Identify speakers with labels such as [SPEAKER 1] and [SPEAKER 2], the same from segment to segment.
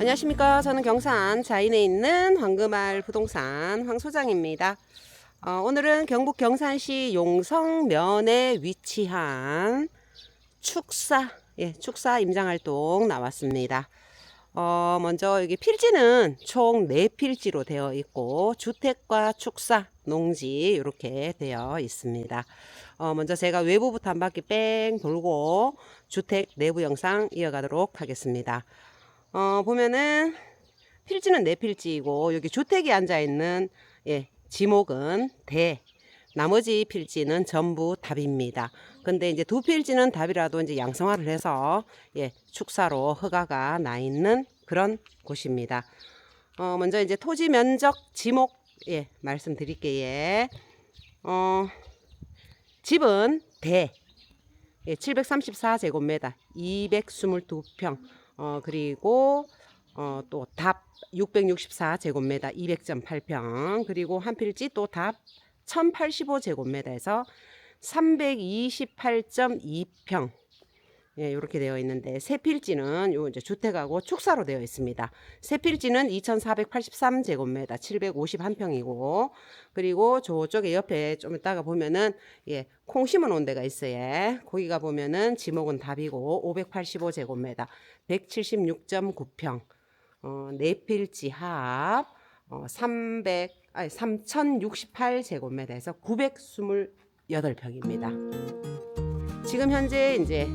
[SPEAKER 1] 안녕하십니까. 저는 경산 자인에 있는 황금알 부동산 황 소장입니다. 어, 오늘은 경북 경산시 용성면에 위치한 축사, 예, 축사 임장활동 나왔습니다. 어, 먼저 여기 필지는 총 4필지로 되어 있고 주택과 축사, 농지 이렇게 되어 있습니다. 어, 먼저 제가 외부부터 한 바퀴 뺑 돌고 주택 내부 영상 이어가도록 하겠습니다. 어, 보면은 필지는 네 필지이고 여기 주택이 앉아 있는 예, 지목은 대. 나머지 필지는 전부 답입니다. 근데 이제 두 필지는 답이라도 이제 양성화를 해서 예, 축사로 허가가 나 있는 그런 곳입니다. 어, 먼저 이제 토지 면적 지목 예, 말씀드릴게요. 어, 집은 대. 예, 734제곱미터, 222평. 어, 그리고 어, 또 답 664제곱미터 200.8평. 그리고 한 필지 또 답 1085제곱미터에서 328.2평 예, 이렇게 되어 있는데 세 필지는 요 이제 주택하고 축사로 되어 있습니다. 세 필지는 2,483 제곱미터 751평이고 그리고 저쪽에 옆에 좀 이따가 보면은 예, 콩 심어 놓은 데가 있어요. 거기가 보면은 지목은 답이고 585 제곱미터 176.9평 어, 네 필지 합 어, 300 아니 3,068 제곱미터에서 928평입니다. 지금 현재 이제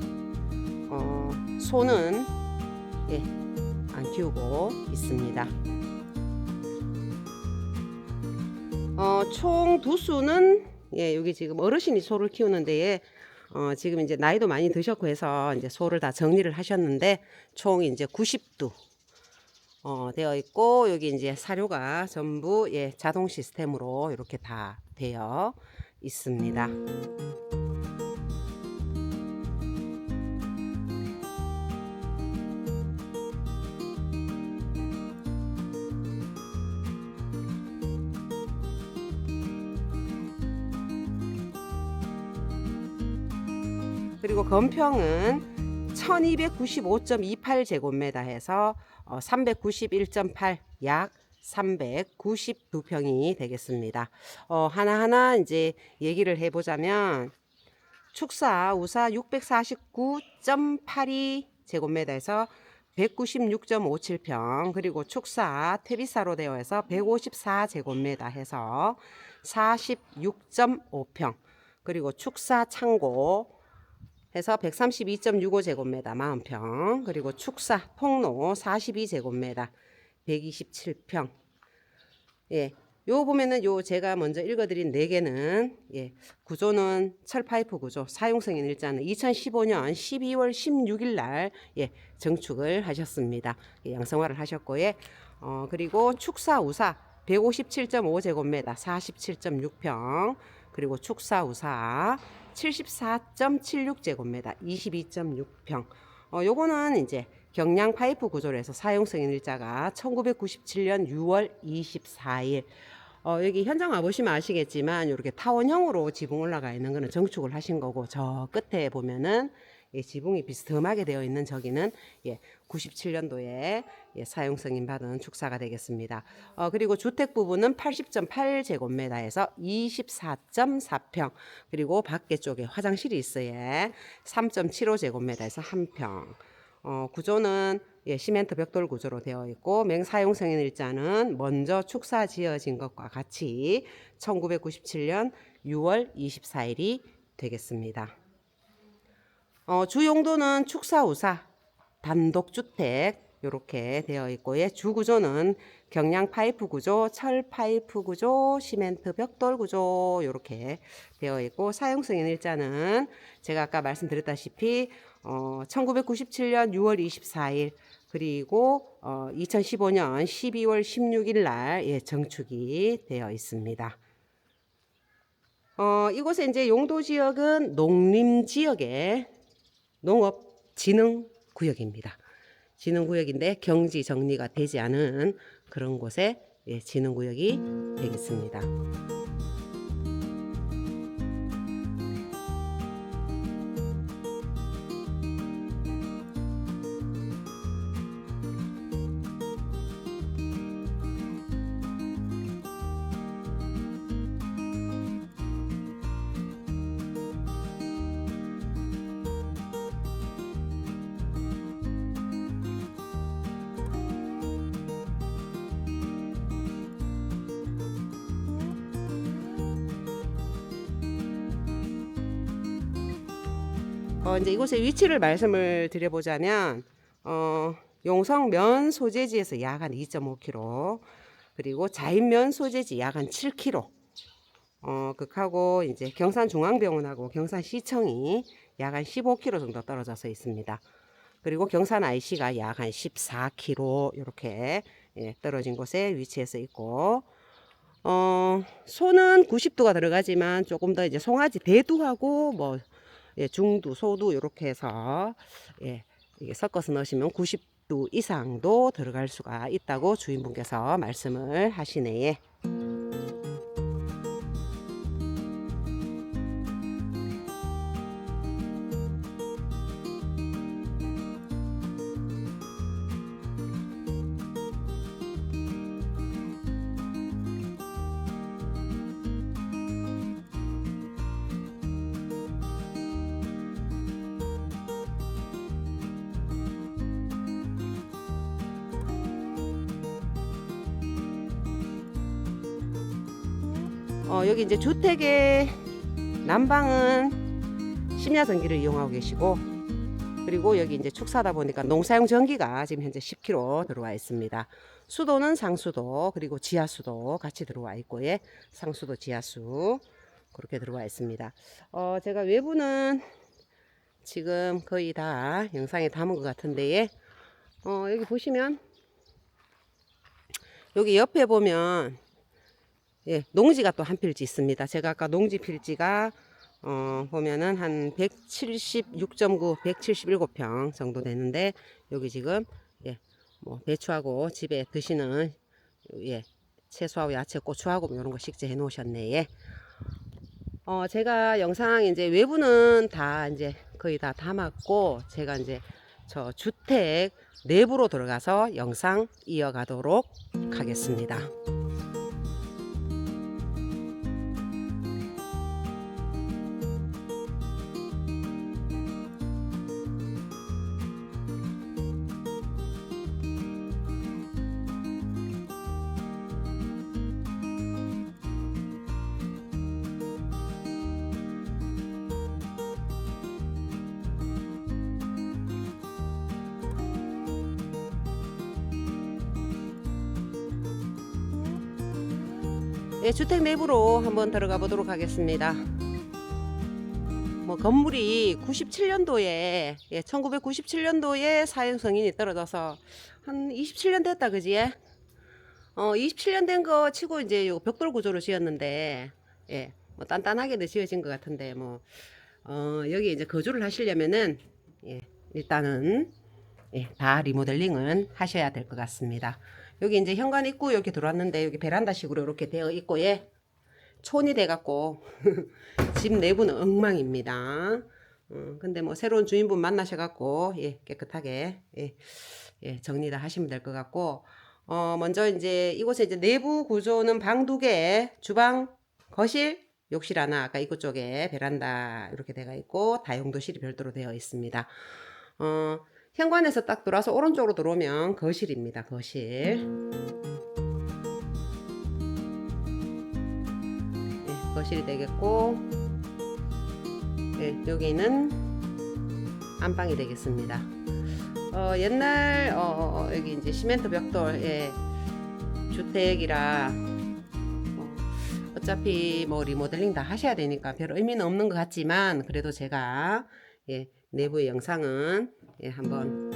[SPEAKER 1] 어, 소는 예, 안 키우고 있습니다. 어, 총 두 수는 예, 여기 지금 어르신이 소를 키우는데 어, 지금 이제 나이도 많이 드셨고 해서 이제 소를 다 정리를 하셨는데 총 이제 90두 어, 되어 있고 여기 이제 사료가 전부 예, 자동 시스템으로 이렇게 다 되어 있습니다. 그리고 건평은 1295.28제곱미터 해서 어, 391.8 약 392평이 되겠습니다. 어, 하나하나 이제 얘기를 해보자면 축사 우사 649.82 제곱미터에서 196.57평 그리고 축사 퇴비사로 되어 있어 154 제곱미터 해서 46.5평 그리고 축사 창고 해서 132.65제곱미터 40평 그리고 축사 통로 42제곱미터 127평 예. 요 보면은 요 제가 먼저 읽어드린 네 개는 예, 구조는 철파이프 구조 사용승인 일자는 2015년 12월 16일 날 예, 정축을 하셨습니다. 예, 양성화를 하셨고 예. 어, 그리고 축사 우사 157.5제곱미터 47.6평 그리고 축사 우사 74.76제곱미터 22.6평. 어, 요거는 이제 경량 파이프 구조로 해서 사용 승인 일자가 1997년 6월 24일 어, 여기 현장 와보시면 아시겠지만 이렇게 타원형으로 지붕 올라가 있는 거는 정축을 하신 거고 저 끝에 보면은 예, 지붕이 비스듬하게 되어 있는 저기는 예, 97년도에 예, 사용 승인 받은 축사가 되겠습니다. 어, 그리고 주택 부분은 80.8제곱미터에서 24.4평 그리고 밖에 쪽에 화장실이 있어요. 3.75제곱미터에서 1평. 어, 구조는 예, 시멘트 벽돌 구조로 되어 있고 맹사용 승인 일자는 먼저 축사 지어진 것과 같이 1997년 6월 24일이 되겠습니다. 어, 주 용도는 축사 우사 단독 주택 이렇게 되어 있고 예, 주 구조는 경량 파이프 구조, 철 파이프 구조, 시멘트 벽돌 구조 이렇게 되어 있고 사용 승인 일자는 제가 아까 말씀드렸다시피 어, 1997년 6월 24일 그리고 어, 2015년 12월 16일 날 예, 정축이 되어 있습니다. 어, 이곳에 이제 용도 지역은 농림 지역의 농업 진흥 구역입니다. 진흥 구역인데 경지 정리가 되지 않은 그런 곳에 예, 진흥 구역이 되겠습니다. 어, 이제 이곳의 위치를 말씀을 드려보자면, 어, 용성면 소재지에서 약 한 2.5km, 그리고 자인면 소재지 약 한 7km, 어, 극하고 이제 경산중앙병원하고 경산시청이 약 한 15km 정도 떨어져서 있습니다. 그리고 경산 IC가 약 한 14km 이렇게 예, 떨어진 곳에 위치해서 있고, 어, 소는 90도가 들어가지만 조금 더 이제 송아지 대두하고 뭐 예, 중두, 소두 이렇게 해서 예, 이게 섞어서 넣으시면 90도 이상도 들어갈 수가 있다고 주인분께서 말씀을 하시네. 어, 여기 이제 주택의 난방은 심야 전기를 이용하고 계시고 그리고 여기 이제 축사다 보니까 농사용 전기가 지금 현재 10kg 들어와 있습니다. 수도는 상수도 그리고 지하수도 같이 들어와 있고 예, 상수도 지하수 그렇게 들어와 있습니다. 어, 제가 외부는 지금 거의 다 영상에 담은 것 같은데 예. 어, 여기 보시면 여기 옆에 보면 예, 농지가 또 한 필지 있습니다. 제가 아까 농지 필지가 어, 보면은 한 176.9, 177평 정도 되는데 여기 지금 예, 뭐 배추하고 집에 드시는 예, 채소하고 야채, 고추하고 뭐 이런 거 식재 해 놓으셨네. 예. 어, 제가 영상 이제 외부는 다 이제 거의 다 담았고 제가 이제 저 주택 내부로 들어가서 영상 이어가도록 하겠습니다. 예, 주택 내부로 한번 들어가 보도록 하겠습니다. 뭐 건물이 97년도에 예, 1997년도에 사용 승인이 떨어져서 한 27년 됐다 그지? 어 27년 된 거 치고 이제 요 벽돌 구조로 지었는데 예, 뭐 단단하게도 지어진 것 같은데 뭐 어, 여기 이제 거주를 하시려면은 예, 일단은 예, 다 리모델링은 하셔야 될 것 같습니다. 여기 이제 현관 입구 이렇게 들어왔는데 여기 베란다식으로 이렇게 되어 있고 예. 촌이 돼갖고 집 내부는 엉망입니다. 어, 근데 뭐 새로운 주인분 만나셔갖고 예, 깨끗하게 예, 예, 정리 다 하시면 될 것 같고 어, 먼저 이제 이곳에 이제 내부 구조는 방 두 개, 주방, 거실, 욕실 하나, 아까 입구 쪽에 베란다 이렇게 되어 있고 다용도실이 별도로 되어 있습니다. 어, 현관에서 딱 들어와서 오른쪽으로 들어오면 거실입니다. 거실. 네, 거실이 되겠고, 네, 여기는 안방이 되겠습니다. 어, 옛날 어, 여기 이제 시멘트 벽돌 예, 주택이라 뭐, 어차피 뭐 리모델링 다 하셔야 되니까 별 의미는 없는 것 같지만 그래도 제가 예, 내부의 영상은 예, 한번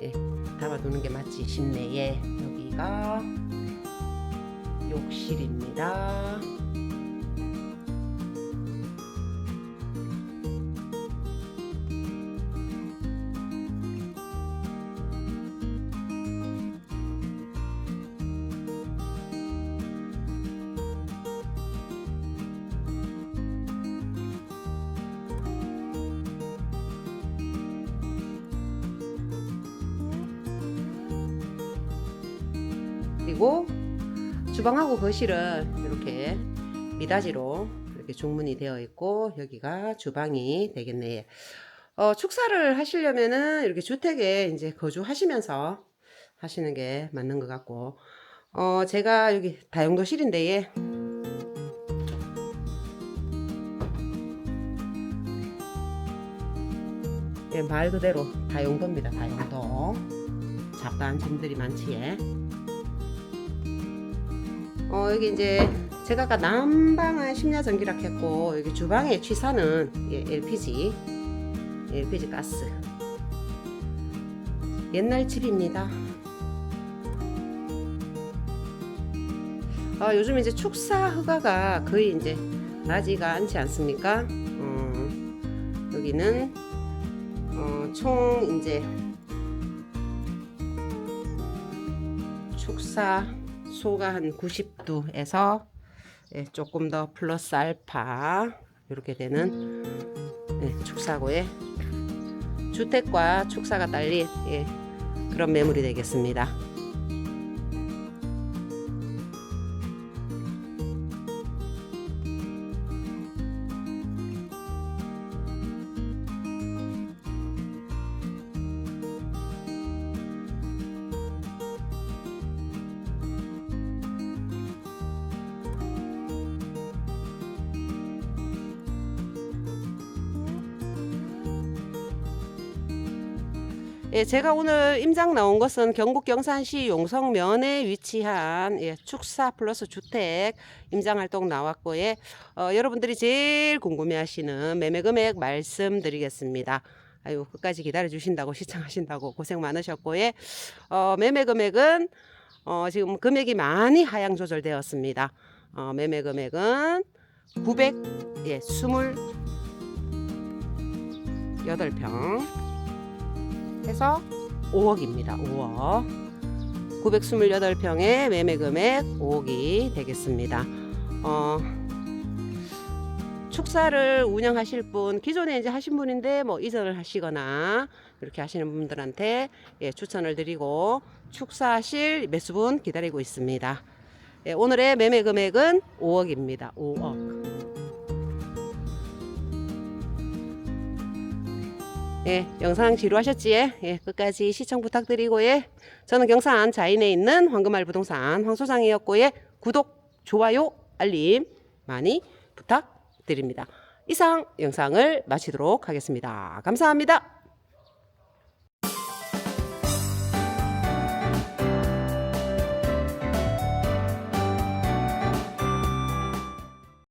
[SPEAKER 1] 예, 담아두는 게 맞지 싶네. 예, 여기가 욕실입니다. 그리고 주방하고 거실은 이렇게 미닫이로 이렇게 중문이 되어 있고 여기가 주방이 되겠네요. 어, 축사를 하시려면은 이렇게 주택에 이제 거주하시면서 하시는 게 맞는 것 같고 어, 제가 여기 다용도실인데 예. 예, 말 그대로 다용도입니다. 다용도. 잡다한 짐들이 많지. 예. 어, 여기 이제 제가 아까 난방은 심야 전기락 했고 여기 주방에 취사는 예, LPG LPG 가스 옛날 집입니다. 아, 요즘 이제 축사 허가가 거의 이제 나지가 않지 않습니까? 어, 여기는 어, 총 이제 축사 소가 한 90도에서 예, 조금 더 플러스 알파 이렇게 되는 예, 축사고에 주택과 축사가 딸린 예, 그런 매물이 되겠습니다. 예, 제가 오늘 임장 나온 것은 경북 경산시 용성면에 위치한 예, 축사 플러스 주택 임장 활동 나왔고 예, 어, 여러분들이 제일 궁금해하시는 매매 금액 말씀드리겠습니다. 아유 끝까지 기다려 주신다고 시청하신다고 고생 많으셨고 예, 어, 매매 금액은 어, 지금 금액이 많이 하향 조절되었습니다. 어, 매매 금액은 900 예, 28평 해서 5억입니다. 5억. 928평의 매매 금액 5억이 되겠습니다. 어, 축사를 운영하실 분, 기존에 이제 하신 분인데 뭐 이전을 하시거나 이렇게 하시는 분들한테 예, 추천을 드리고 축사하실 매수분 기다리고 있습니다. 예, 오늘의 매매 금액은 5억입니다. 5억. 예, 영상 지루하셨지? 예, 끝까지 시청 부탁드리고 예. 저는 경산 자인에 있는 황금알 부동산 황 소장이었고 예. 구독, 좋아요, 알림 많이 부탁드립니다. 이상 영상을 마치도록 하겠습니다. 감사합니다.